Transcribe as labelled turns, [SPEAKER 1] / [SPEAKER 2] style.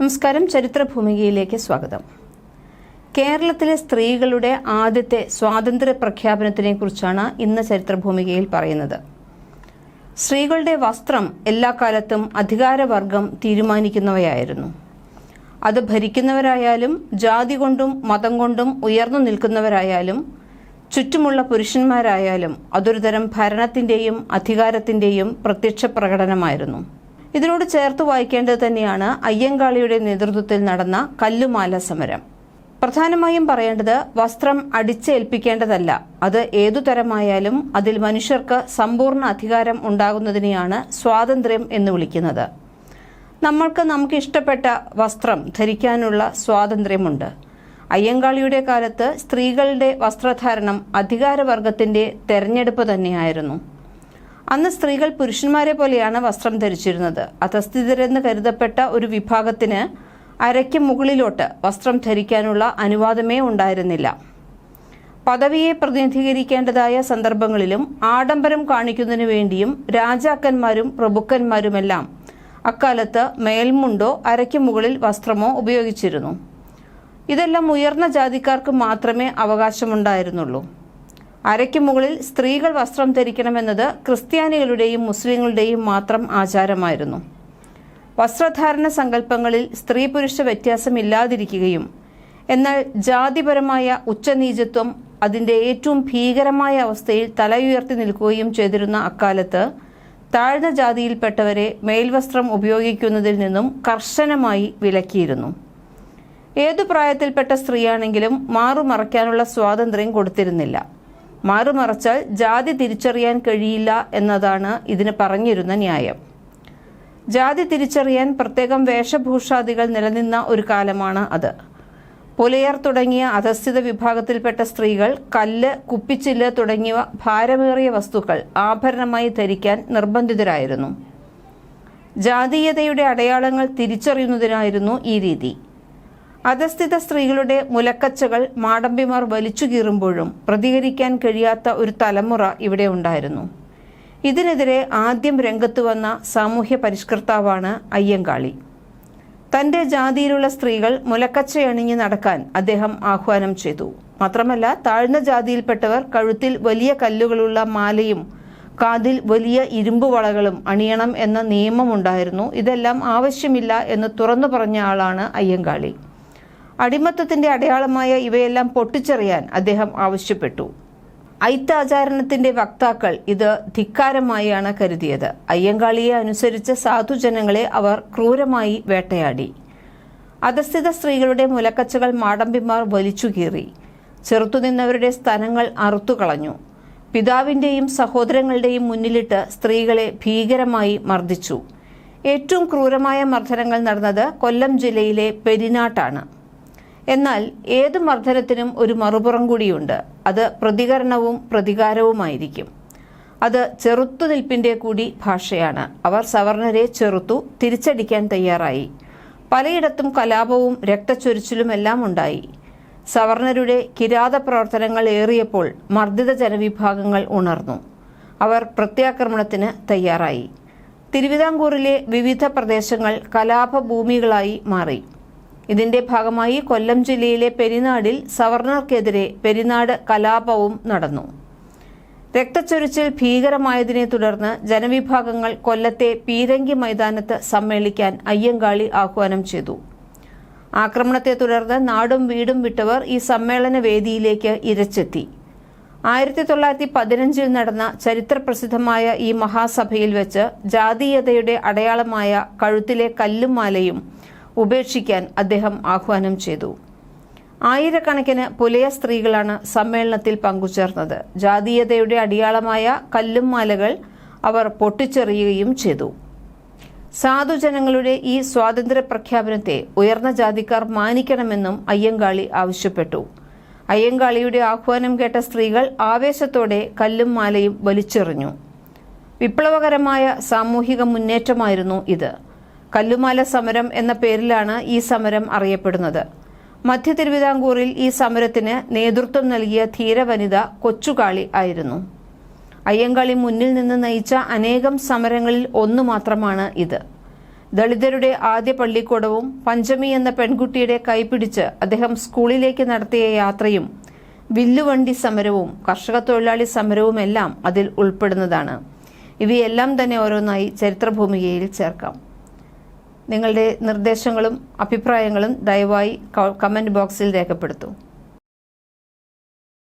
[SPEAKER 1] നമസ്കാരം. ചരിത്രഭൂമികയിലേക്ക് സ്വാഗതം. കേരളത്തിലെ സ്ത്രീകളുടെ ആദ്യത്തെ സ്വാതന്ത്ര്യ പ്രഖ്യാപനത്തിനെ കുറിച്ചാണ് ഇന്ന് ചരിത്രഭൂമികയിൽ പറയുന്നത്. സ്ത്രീകളുടെ വസ്ത്രം എല്ലാ കാലത്തും അധികാരവർഗം തീരുമാനിക്കുന്നവയായിരുന്നു. അത് ഭരിക്കുന്നവരായാലും ജാതി കൊണ്ടും മതം കൊണ്ടും ഉയർന്നു നിൽക്കുന്നവരായാലും ചുറ്റുമുള്ള പുരുഷന്മാരായാലും അതൊരുതരം ഭരണത്തിന്റെയും അധികാരത്തിന്റെയും പ്രത്യക്ഷ പ്രകടനമായിരുന്നു. ഇതിനോട് ചേർത്ത് വായിക്കേണ്ടത് തന്നെയാണ് അയ്യങ്കാളിയുടെ നേതൃത്വത്തിൽ നടന്ന കല്ലുമാല സമരം. പ്രധാനമായും പറയേണ്ടത് വസ്ത്രം അടിച്ചേൽപ്പിക്കേണ്ടതല്ല. അത് ഏതു തരമായാലും അതിൽ മനുഷ്യർക്ക് സമ്പൂർണ അധികാരം ഉണ്ടാകുന്നതിനെയാണ് സ്വാതന്ത്ര്യം എന്ന് വിളിക്കുന്നത്. നമ്മൾക്ക് നമുക്ക് ഇഷ്ടപ്പെട്ട വസ്ത്രം ധരിക്കാനുള്ള സ്വാതന്ത്ര്യമുണ്ട്. അയ്യങ്കാളിയുടെ കാലത്ത് സ്ത്രീകളുടെ വസ്ത്രധാരണം അധികാരവർഗത്തിന്റെ തെരഞ്ഞെടുപ്പ് തന്നെയായിരുന്നു. അന്ന് സ്ത്രീകൾ പുരുഷന്മാരെ പോലെയാണ് വസ്ത്രം ധരിച്ചിരുന്നത്. അധസ്ഥിതരെന്ന് കരുതപ്പെട്ട ഒരു വിഭാഗത്തിന് അരയ്ക്ക് മുകളിലോട്ട് വസ്ത്രം ധരിക്കാനുള്ള അനുവാദമേ ഉണ്ടായിരുന്നില്ല. പദവിയെ പ്രതിനിധീകരിക്കേണ്ടതായ സന്ദർഭങ്ങളിലും ആഡംബരം കാണിക്കുന്നതിനു വേണ്ടിയും രാജാക്കന്മാരും പ്രഭുക്കന്മാരുമെല്ലാം അക്കാലത്ത് മേൽമുണ്ടോ അരയ്ക്ക് മുകളിൽ വസ്ത്രമോ ഉപയോഗിച്ചിരുന്നു. ഇതെല്ലാം ഉയർന്ന ജാതിക്കാർക്ക് മാത്രമേ അവകാശമുണ്ടായിരുന്നുള്ളൂ. അരയ്ക്ക് മുകളിൽ സ്ത്രീകൾ വസ്ത്രം ധരിക്കണമെന്നത് ക്രിസ്ത്യാനികളുടെയും മുസ്ലിങ്ങളുടെയും മാത്രം ആചാരമായിരുന്നു. വസ്ത്രധാരണ സങ്കല്പങ്ങളിൽ സ്ത്രീ പുരുഷ വ്യത്യാസമില്ലാതിരിക്കുകയും എന്നാൽ ജാതിപരമായ ഉച്ചനീചത്വം അതിന്റെ ഏറ്റവും ഭീകരമായ അവസ്ഥയിൽ തലയുയർത്തി നിൽക്കുകയും ചെയ്തിരുന്ന അക്കാലത്ത് താഴ്ന്ന ജാതിയിൽപ്പെട്ടവരെ മേൽവസ്ത്രം ഉപയോഗിക്കുന്നതിൽ നിന്നും കർശനമായി വിലക്കിയിരുന്നു. ഏതു പ്രായത്തിൽപ്പെട്ട സ്ത്രീയാണെങ്കിലും മാറുമറയ്ക്കാനുള്ള സ്വാതന്ത്ര്യം കൊടുത്തിരുന്നില്ല. മാറുമറച്ചാൽ ജാതി തിരിച്ചറിയാൻ കഴിയില്ല എന്നതാണ് ഇതിന് പറഞ്ഞിരുന്ന ന്യായം. ജാതി തിരിച്ചറിയാൻ പ്രത്യേകം വേഷഭൂഷാദികൾ നിലനിന്ന ഒരു കാലമാണ് അത്. പുലയർ തുടങ്ങിയ അധസ്ഥിത വിഭാഗത്തിൽപ്പെട്ട സ്ത്രീകൾ കല്ല് കുപ്പിച്ചില്ല് തുടങ്ങിയവ ഭാരമേറിയ വസ്തുക്കൾ ആഭരണമായി ധരിക്കാൻ നിർബന്ധിതരായിരുന്നു. ജാതീയതയുടെ അടയാളങ്ങൾ തിരിച്ചറിയുന്നതിനായിരുന്നു ഈ രീതി. അധസ്ഥിത സ്ത്രീകളുടെ മുലക്കച്ചകൾ മാടമ്പിമാർ വലിച്ചു കീറുമ്പോഴും പ്രതികരിക്കാൻ കഴിയാത്ത ഒരു തലമുറ ഇവിടെ ഉണ്ടായിരുന്നു. ഇതിനെതിരെ ആദ്യം രംഗത്ത് വന്ന സാമൂഹ്യ പരിഷ്കർത്താവാണ് അയ്യങ്കാളി. തന്റെ ജാതിയിലുള്ള സ്ത്രീകൾ മുലക്കച്ചയണിഞ്ഞ് നടക്കാൻ അദ്ദേഹം ആഹ്വാനം ചെയ്തു. മാത്രമല്ല താഴ്ന്ന ജാതിയിൽപ്പെട്ടവർ കഴുത്തിൽ വലിയ കല്ലുകളുള്ള മാലയും കാതിൽ വലിയ ഇരുമ്പ് വളകളും അണിയണം എന്ന നിയമമുണ്ടായിരുന്നു. ഇതെല്ലാം ആവശ്യമില്ല എന്ന് തുറന്നു പറഞ്ഞ ആളാണ് അയ്യങ്കാളി. അടിമത്തത്തിന്റെ അടയാളമായ ഇവയെല്ലാം പൊട്ടിച്ചെറിയാൻ അദ്ദേഹം ആവശ്യപ്പെട്ടു. ഐത്താചാരണത്തിന്റെ വക്താക്കൾ ഇത് ധിക്കാരമായാണ് കരുതിയത്. അയ്യങ്കാളിയെ അനുസരിച്ച് സാധുജനങ്ങളെ അവർ ക്രൂരമായി വേട്ടയാടി. അധസ്ഥിത സ്ത്രീകളുടെ മുലക്കച്ചകൾ മാടമ്പിമാർ വലിച്ചു കീറി. ചെറുത്തുനിന്നവരുടെ സ്ഥലങ്ങൾ അറുത്തുകളഞ്ഞു പിതാവിന്റെയും സഹോദരങ്ങളുടെയും മുന്നിലിട്ട് സ്ത്രീകളെ ഭീകരമായി മർദ്ദിച്ചു. ഏറ്റവും ക്രൂരമായ മർദ്ദനങ്ങൾ നടന്നത് കൊല്ലം ജില്ലയിലെ പെരിനാട്ടാണ്. എന്നാൽ ഏത് മർദ്ദനത്തിനും ഒരു മറുപുറം കൂടിയുണ്ട്. അത് പ്രതികരണവും പ്രതികാരവുമായിരിക്കും. അത് ചെറുത്തുനിൽപ്പിന്റെ കൂടി ഭാഷയാണ്. അവർ സവർണരെ ചെറുത്തു തിരിച്ചടിക്കാൻ തയ്യാറായി. പലയിടത്തും കലാപവും രക്തച്ചൊരിച്ചിലും എല്ലാം ഉണ്ടായി. സവർണരുടെ കിരാത പ്രവർത്തനങ്ങൾ ഏറിയപ്പോൾ മർദ്ദിത ജനവിഭാഗങ്ങൾ ഉണർന്നു. അവർ പ്രത്യാക്രമണത്തിന് തയ്യാറായി. തിരുവിതാംകൂറിലെ വിവിധ പ്രദേശങ്ങൾ കലാപഭൂമികളായി മാറി. ഇതിന്റെ ഭാഗമായി കൊല്ലം ജില്ലയിലെ പെരിനാടിൽ സവർണർക്കെതിരെ പെരിനാട് കലാപവും നടന്നു. രക്തച്ചൊരിച്ചിൽ ഭീകരമായതിനെ തുടർന്ന് ജനവിഭാഗങ്ങൾ കൊല്ലത്തെ പീരങ്കി മൈതാനത്ത് സമ്മേളിക്കാൻ അയ്യങ്കാളി ആഹ്വാനം ചെയ്തു. ആക്രമണത്തെ തുടർന്ന് നാടും വീടും വിട്ടവർ ഈ സമ്മേളന വേദിയിലേക്ക് ഇരച്ചെത്തി. ആയിരത്തി തൊള്ളായിരത്തി പതിനഞ്ചിൽ നടന്ന ചരിത്രപ്രസിദ്ധമായ ഈ മഹാസഭയിൽ വെച്ച് ജാതീയതയുടെ അടയാളമായ കഴുത്തിലെ കല്ലും മാലയും ഉപേക്ഷിക്കാൻ അദ്ദേഹം ആഹ്വാനം ചെയ്തു. ആയിരക്കണക്കിന് പുലയ സ്ത്രീകളാണ് സമ്മേളനത്തിൽ പങ്കുചേർന്നത്. ജാതീയതയുടെ അടിയാളമായ കല്ലും മാലകൾ അവർ പൊട്ടിച്ചെറിയുകയും ചെയ്തു. സാധുജനങ്ങളുടെ ഈ സ്വാതന്ത്ര്യ പ്രഖ്യാപനത്തെ ഉയർന്ന ജാതിക്കാർ മാനിക്കണമെന്നും അയ്യങ്കാളി ആവശ്യപ്പെട്ടു. അയ്യങ്കാളിയുടെ ആഹ്വാനം കേട്ട സ്ത്രീകൾ ആവേശത്തോടെ കല്ലും മാലയും വലിച്ചെറിഞ്ഞു. വിപ്ലവകരമായ സാമൂഹിക മുന്നേറ്റമായിരുന്നു ഇത്. കല്ലുമാല സമരം എന്ന പേരിലാണ് ഈ സമരം അറിയപ്പെടുന്നത്. മധ്യ തിരുവിതാംകൂറിൽ ഈ സമരത്തിന് നേതൃത്വം നൽകിയ ധീരവനിത കൊച്ചുകാളി ആയിരുന്നു. അയ്യങ്കാളി മുന്നിൽ നിന്ന് നയിച്ച അനേകം സമരങ്ങളിൽ ഒന്നു മാത്രമാണ് ഇത്. ദളിതരുടെ ആദ്യ പള്ളിക്കൂടവും പഞ്ചമി എന്ന പെൺകുട്ടിയുടെ കൈപിടിച്ച് അദ്ദേഹം സ്കൂളിലേക്ക് നടത്തിയ യാത്രയും വില്ലുവണ്ടി സമരവും കർഷക തൊഴിലാളി സമരവുമെല്ലാം അതിൽ ഉൾപ്പെടുന്നതാണ്. ഇവയെല്ലാം തന്നെ ഓരോന്നായി ചരിത്രഭൂമികയിൽ ചേർക്കാം. നിങ്ങളുടെ നിർദ്ദേശങ്ങളും അഭിപ്രായങ്ങളും ദയവായി കമന്റ് ബോക്സിൽ രേഖപ്പെടുത്തൂ.